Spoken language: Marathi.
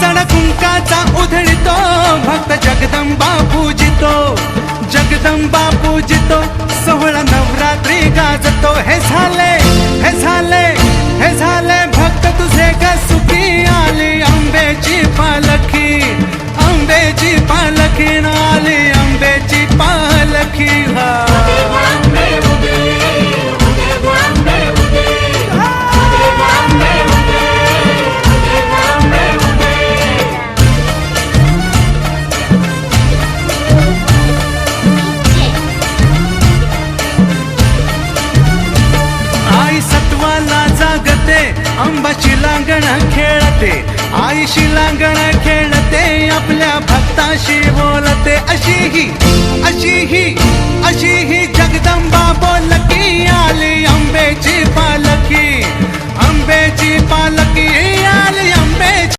सण कुंकाचा उधळतो भक्त जगदंबा पूजितो. जगदंबा पूजितो सोहळा नवरात्री गाजतो. हे झाले हे झाले हे झाले भक्त तुझे ग सुखी आली. आंब्याची पालखी आंब्याची पालखी आली आंब्याची पालखी. अंबाची आंबाची लांगण खेळते आईशी लांगण खेळते आपल्या भक्ताशी बोलते. अशी ही अशी ही